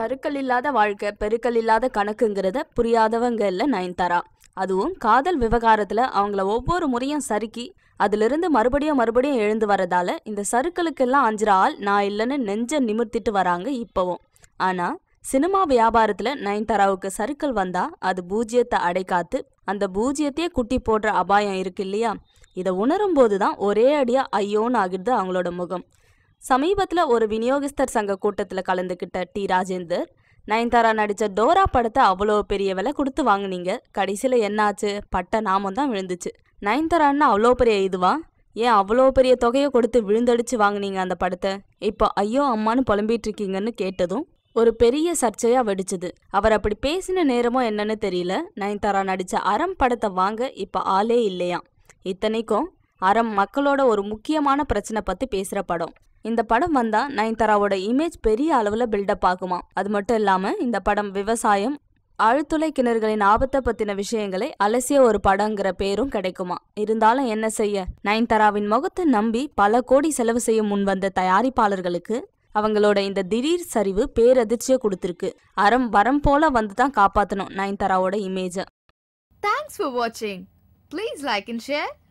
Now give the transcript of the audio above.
சருக்கள் இல்லாத வாழ்க்கை பெருக்கல் இல்லாத கணக்குங்கிறத புரியாதவங்க இல்லை நயன்தாரா? அதுவும் காதல் விவகாரத்தில் அவங்கள ஒவ்வொரு முறையும் சறுக்கி அதிலிருந்து மறுபடியும் மறுபடியும் எழுந்து வரதால இந்த சறுக்கலுக்கெல்லாம் அஞ்சுற ஆள் நான் இல்லைன்னு நெஞ்ச நிமிர்த்திட்டு வராங்க இப்போவும். ஆனால் சினிமா வியாபாரத்தில் நயன்தாராவுக்கு சருக்கள் வந்தா அது பூஜ்ஜியத்தை அடைக்காத்து அந்த பூஜ்ஜியத்தையே குட்டி போடுற அபாயம் இருக்கு இல்லையா? இதை உணரும் போதுதான் ஒரே அடியாக ஐயோன்னு ஆகிடுது அவங்களோட முகம். சமீபத்தில் ஒரு விநியோகஸ்தர் சங்க கூட்டத்தில் கலந்துக்கிட்ட டி. ராஜேந்தர் நயன்தாரா நடித்த டோரா படத்தை அவ்வளோ பெரிய விலை கொடுத்து வாங்குனீங்க. கடைசியில் என்னாச்சு? பட்ட நாமம் தான் விழுந்துச்சு. நயன்தாரான்னா அவ்வளோ பெரிய இதுவா? ஏன் அவ்வளோ பெரிய தொகையை கொடுத்து விழுந்தடிச்சு வாங்குனீங்க அந்த படத்தை? இப்போ ஐயோ அம்மான்னு புலம்பிட்டு இருக்கீங்கன்னு கேட்டதும் ஒரு பெரிய சர்ச்சையாக வெடிச்சுது. அவர் அப்படி பேசின நேரமோ என்னன்னு தெரியல. நயன்தாரா நடித்த அறம் படத்தை வாங்க இப்போ ஆளே இல்லையா இத்தனைக்கும் அறம் மக்களோட ஒரு முக்கியமான பிரச்சனை பத்தி பேசுற படம். இந்த படம் வந்தா நயன்தாராவோட இமேஜ் பெரிய அளவுல பில்டப் ஆகுமா? அது மட்டும் இல்லாம இந்த படம் விவசாயம் ஆழ்துளை கிணறுகளின் ஆபத்தை பத்தின விஷயங்களை அலசிய ஒரு படங்கிற பேரும் கிடைக்குமா? இருந்தாலும் என்ன செய்ய? நயன்தாராவின் முகத்தை நம்பி பல கோடி செலவு செய்ய முன்வந்த தயாரிப்பாளர்களுக்கு அவங்களோட இந்த திடீர் சரிவு பேரதிர்ச்சியை கொடுத்துருக்கு. அறம் வரம் போல வந்து தான் காப்பாத்தணும் நயன்தாராவோட இமேஜை தேங்க்ஸ் ஃபார் வாட்சிங் please like and share